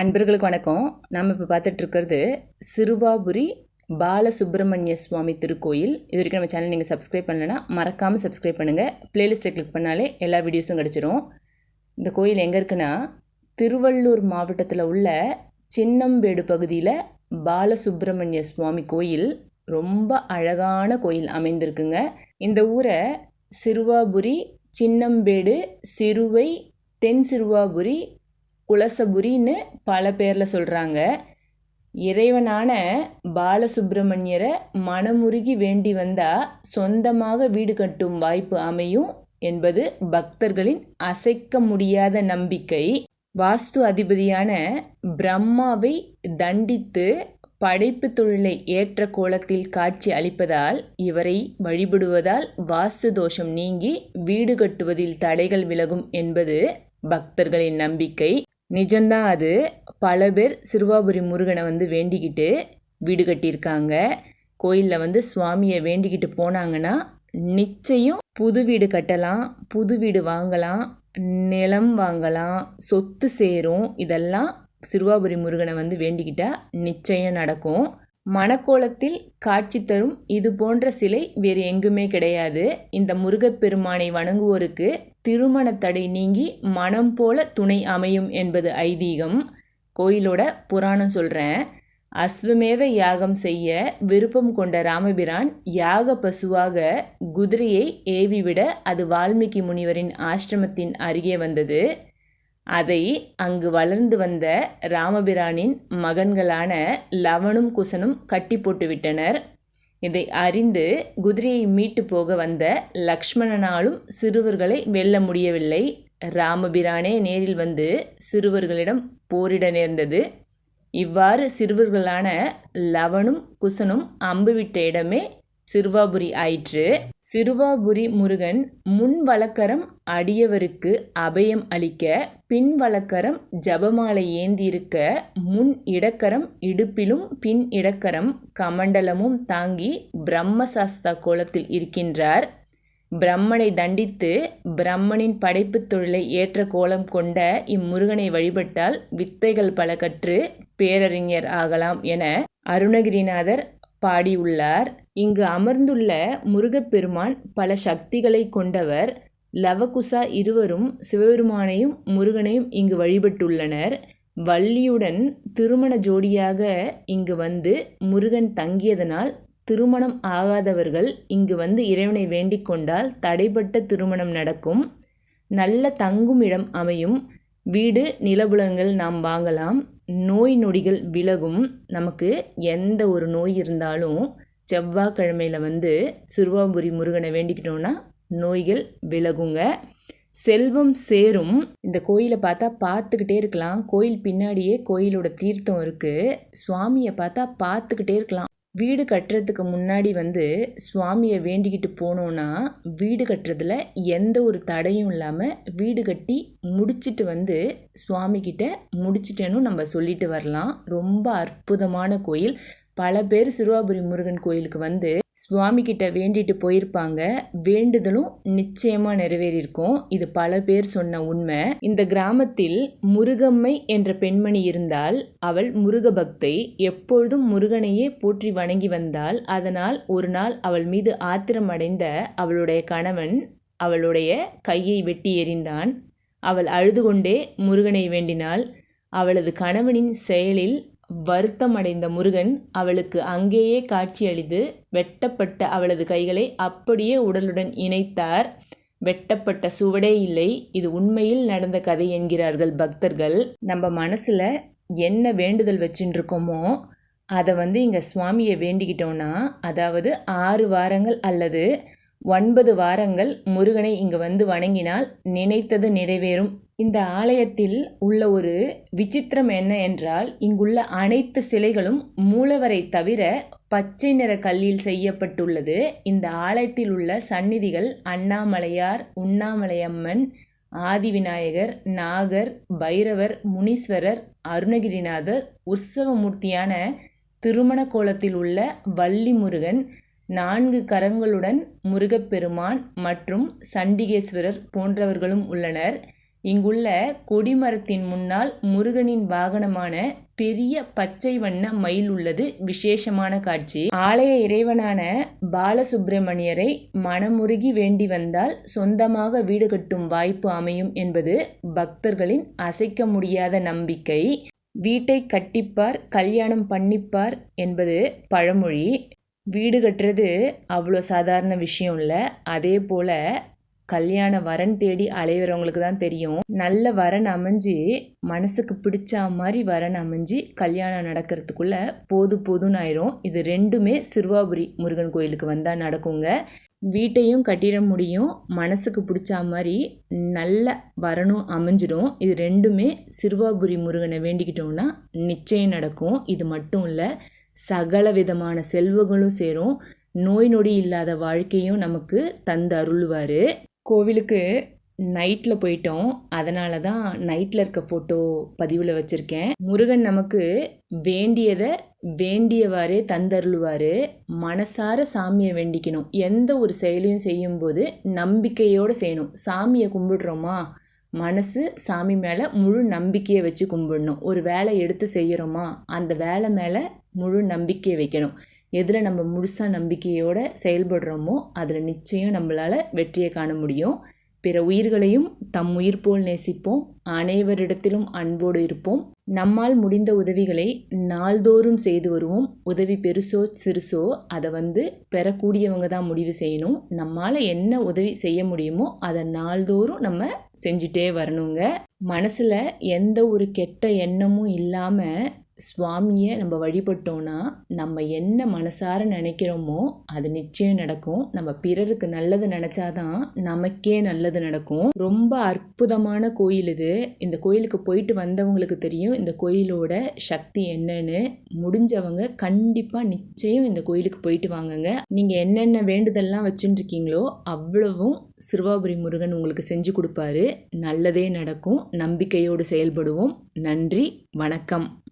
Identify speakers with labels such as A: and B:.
A: அன்பர்களுக்கு வணக்கம். நம்ம இப்போ பார்த்துட்டு இருக்கிறது சிறுவாபுரி பாலசுப்ரமணிய சுவாமி திருக்கோயில். இது வரைக்கும் நம்ம சேனல் நீங்கள் சப்ஸ்கிரைப் பண்ணலைன்னா மறக்காமல் சப்ஸ்கிரைப் பண்ணுங்கள் பிளேலிஸ்ட்டை கிளிக் பண்ணாலே எல்லா வீடியோஸும் கிடச்சிரும். இந்த கோயில் எங்கே இருக்குன்னா திருவள்ளூர் மாவட்டத்தில் உள்ள சின்னம்பேடு பகுதியில் பாலசுப்ரமணிய சுவாமி கோயில் ரொம்ப அழகான கோயில் அமைந்திருக்குங்க. இந்த ஊரை சிறுவாபுரி சின்னம்பேடு சிறுவை தென் சிறுவாபுரி குலசபுரின்னு பல பேரில் சொல்கிறாங்க இறைவனான பாலசுப்பிரமணியரை மனமுருகி வேண்டி வந்தால் சொந்தமாக வீடு கட்டும் வாய்ப்பு அமையும் என்பது பக்தர்களின் அசைக்க முடியாத நம்பிக்கை. வாஸ்து அதிபதியான பிரம்மாவை தண்டித்து படைப்பு தொழிலை ஏற்ற கோலத்தில் காட்சி அளிப்பதால் இவரை வழிபடுவதால் வாஸ்து தோஷம் நீங்கி வீடு கட்டுவதில் தடைகள் விலகும் என்பது பக்தர்களின் நம்பிக்கை. நிஜம்தான் அது. பல பேர் சிறுவாபுரி முருகனை வந்து வேண்டிக்கிட்டு வீடு கட்டியிருக்காங்க. கோயிலில் வந்து சுவாமியை வேண்டிக்கிட்டு போனாங்கன்னா நிச்சயம் புது வீடு கட்டலாம் புது வீடு வாங்கலாம் நிலம் வாங்கலாம் சொத்து சேரும். இதெல்லாம் சிறுவாபுரி முருகனை வந்து வேண்டிக்கிட்டால் நிச்சயம் நடக்கும். மணக்கோலத்தில் காட்சி தரும் இது போன்ற சிலை வேறு எங்குமே கிடையாது. இந்த முருகப்பெருமானை வணங்குவோருக்கு திருமண தடை நீங்கி மனம் போல துணை அமையும் என்பது ஐதீகம். கோயிலோட புராணம் சொல்கிறேன் அஸ்வமேத யாகம் செய்ய விருப்பம் கொண்ட ராமபிரான் யாக பசுவாக குதிரையை ஏவிவிட அது வால்மீகி முனிவரின் ஆசிரமத்தின் அருகே வந்தது. அதை அங்கு வளர்ந்து வந்த ராமபிரானின் மகன்களான லவனும் குசனும் கட்டி போட்டுவிட்டனர். இதை அறிந்து குதிரையை மீட்டு போக வந்த லக்ஷ்மணனாலும் சிறுவர்களை வெல்ல முடியவில்லை. ராமபிரானே நேரில் வந்து சிறுவர்களிடம் போரிட நேர்ந்தது. இவ்வாறு சிறுவர்களான லவனும் குசனும் அம்புவிட்ட இடமே சிறுவாபுரி ஆயிற்று. சிறுவாபுரி முருகன் முன் வழக்கரம் அடியவருக்கு அபயம் அளிக்க பின் வழக்கரம் ஜபமாலை ஏந்தியிருக்க முன் இடக்கரம் இடுப்பிலும் பின் இடக்கரம் கமண்டலமும் தாங்கி பிரம்மசாஸ்தா கோலத்தில் இருக்கின்றார். பிரம்மனை தண்டித்து பிரம்மனின் படைப்புத் தொழிலை ஏற்ற கோலம் கொண்ட இம்முருகனை வழிபட்டால் வித்தைகள் பல கற்று பேரறிஞர் ஆகலாம் என அருணகிரிநாதர் பாடியுள்ளார். இங்கு அமர்ந்துள்ள முருகப்பெருமான் பல சக்திகளை கொண்டவர். லவகுசா இருவரும் சிவபெருமானையும் முருகனையும் இங்கு வழிபட்டுள்ளனர். வள்ளியுடன் திருமண ஜோடியாக இங்கு வந்து முருகன் தங்கியதனால் திருமணம் ஆகாதவர்கள் இங்கு வந்து இறைவனை வேண்டிக் கொண்டால் தடைப்பட்ட திருமணம் நடக்கும். நல்ல தங்கும் இடம் அமையும். வீடு நிலபுலங்கள் நாம் வாங்கலாம். நோய் நொடிகள் விலகும். நமக்கு எந்த ஒரு நோய் இருந்தாலும் செவ்வாய்க்கிழமையில் வந்து சிறுவாபுரி முருகனை வேண்டிக்கிட்டோன்னா நோய்கள் விலகுங்க. செல்வம் சேரும். இந்த கோயிலை பார்த்தா பார்த்துக்கிட்டே இருக்கலாம். கோயில் பின்னாடியே கோயிலோட தீர்த்தம் இருக்குது சுவாமியை பார்த்தா பார்த்துக்கிட்டே இருக்கலாம். வீடு கட்டுறதுக்கு முன்னாடி வந்து சுவாமியை வேண்டிக்கிட்டு போனோன்னா வீடு கட்டுறதுல எந்த ஒரு தடையும் இல்லாமல் வீடு கட்டி முடிச்சிட்டு வந்து சுவாமிக்கிட்ட முடிச்சிட்டேன்னு நம்ம சொல்லிட்டு வரலாம். ரொம்ப அற்புதமான கோயில். பல பேர் சிறுவாபுரி முருகன் கோயிலுக்கு வந்து சுவாமி கிட்ட வேண்டிட்டு போயிருப்பாங்க. வேண்டுதலும் நிச்சயமா நிறைவேறியிருக்கும். இது பல பேர் சொன்ன உண்மை. இந்த கிராமத்தில் முருகம்மை என்ற பெண்மணி இருந்தால் அவள் முருக பக்தை. எப்பொழுதும் முருகனையே போற்றி வணங்கி வந்தால் அதனால் ஒரு நாள் அவள் மீது ஆத்திரம் அடைந்த அவளுடைய கணவன் அவளுடைய கையை வெட்டி எறிந்தான். அவள் அழுது கொண்டே முருகனை வேண்டினாள். அவளது கணவனின் செயலில் வருத்தமடைந்த முருகன் அவளுக்கு அங்கேயே காட்சியளித்து வெட்டப்பட்ட அவளது கைகளை அப்படியே உடலுடன் இணைத்தார். வெட்டப்பட்ட சுவடே இல்லை இது உண்மையில் நடந்த கதை என்கிறார்கள் பக்தர்கள். நம்ம மனசில் என்ன வேண்டுதல் வச்சுருக்கோமோ அதை வந்து இங்கே சுவாமியை வேண்டிக்கிட்டோன்னா அதாவது ஆறு வாரங்கள் அல்லது ஒன்பது வாரங்கள் முருகனை இங்கே வந்து வணங்கினால் நினைத்தது நிறைவேறும் இந்த ஆலயத்தில் உள்ள ஒரு விசித்திரம் என்ன என்றால் இங்குள்ள அனைத்து சிலைகளும் மூலவரை தவிர பச்சை நிற கல்லில் செய்யப்பட்டுள்ளது. இந்த ஆலயத்தில் உள்ள சந்நிதிகள் அண்ணாமலையார் உண்ணாமலையம்மன் ஆதிவிநாயகர் நாகர் பைரவர் முனீஸ்வரர் அருணகிரிநாதர் உற்சவமூர்த்தியான திருமண கோலத்தில் உள்ள வள்ளி முருகன் நான்கு கரங்களுடன் முருகப்பெருமான் மற்றும் சண்டிகேஸ்வரர் போன்றவர்களும் உள்ளனர். இங்குள்ள கொடிமரத்தின் முன்னால் முருகனின் வாகனமான பெரிய பச்சை வண்ண மயில் உள்ளது. விசேஷமான காட்சி. ஆலய இறைவனான பாலசுப்பிரமணியரை மனமுருகி வேண்டி வந்தால் சொந்தமாக வீடு கட்டும் வாய்ப்பு அமையும் என்பது பக்தர்களின் அசைக்க முடியாத நம்பிக்கை. வீட்டை கட்டிப்பார் கல்யாணம் பண்ணிப்பார் என்பது பழமொழி. வீடு கட்டுறது அவ்வளோ சாதாரண விஷயம் இல்லை. அதே போல் கல்யாண வரன் தேடி அலையிறவங்களுக்கு தான் தெரியும். நல்ல வரன் அமைஞ்சு மனசுக்கு பிடிச்ச மாதிரி வரன் அமைஞ்சு கல்யாணம் நடக்கிறதுக்குள்ள போது போதும்னு ஆயிரும். இது ரெண்டுமே சிறுவாபுரி முருகன் கோயிலுக்கு வந்தால் நடக்குங்க. வீட்டையும் கட்டிட முடியும். மனசுக்கு பிடிச்ச மாதிரி நல்ல வரணும் அமைஞ்சிடும். இது ரெண்டுமே சிறுவாபுரி முருகனை வேண்டிக்கிட்டோம்னா நிச்சயம் நடக்கும். இது மட்டும் இல்லை சகல விதமான செல்வங்களும் சேரும். நோய் நொடி இல்லாத வாழ்க்கையும் நமக்கு தந்து அருள்வார். கோவிலுக்கு நைட்டில் போயிட்டோம். அதனால தான் நைட்டில் இருக்க ஃபோட்டோ பதிவில் வச்சுருக்கேன். முருகன் நமக்கு வேண்டியதை வேண்டியவாறே தந்தருளுவார். மனசார சாமியை வேண்டிக்கணும். எந்த ஒரு செயலையும் செய்யும்போது நம்பிக்கையோடு செய்யணும். சாமியை கும்பிடுறோமா? மனசு சாமி மேலே முழு நம்பிக்கையை வச்சு கும்பிடணும். ஒரு வேலை எடுத்து செய்கிறோமா அந்த வேலை மேலே முழு நம்பிக்கையை வைக்கணும். எதில் நம்ம முழுசாக நம்பிக்கையோடு செயல்படுறோமோ அதில் நிச்சயம் நம்மளால் வெற்றியை காண முடியும். பிற உயிர்களையும் தம் உயிர் போல் நேசிப்போம். அனைவரிடத்திலும் அன்போடு இருப்போம். நம்மால் முடிந்த உதவிகளை நாள்தோறும் செய்து வருவோம். உதவி பெருசோ சிறுசோ அதை வந்து பெறக்கூடியவங்க தான் முடிவு செய்யணும். நம்மால் என்ன உதவி செய்ய முடியுமோ அதை நாள்தோறும் நம்ம செஞ்சுட்டே வரணுங்க. மனசில் எந்த ஒரு கெட்ட எண்ணமும் இல்லாமல் சுவாமியை நம்ம வழிபட்டோன்னா நம்ம என்ன மனசார நினைக்கிறோமோ அது நிச்சயம் நடக்கும். நம்ம பிறருக்கு நல்லது நினச்சாதான் நமக்கே நல்லது நடக்கும். ரொம்ப அற்புதமான கோயில் இது. இந்த கோயிலுக்கு போயிட்டு வந்தவங்களுக்கு தெரியும் இந்த கோயிலோட சக்தி என்னன்னு. முடிஞ்சவங்க கண்டிப்பாக நிச்சயம் இந்த கோயிலுக்கு போயிட்டு வாங்குங்க. நீங்கள் என்னென்ன வேண்டுதல்லாம் வச்சுட்டு இருக்கீங்களோ அவ்வளவும் சிறுவாபுரி முருகன் உங்களுக்கு செஞ்சு கொடுப்பாரு. நல்லதே நடக்கும். நம்பிக்கையோடு செயல்படுவோம். நன்றி. வணக்கம்.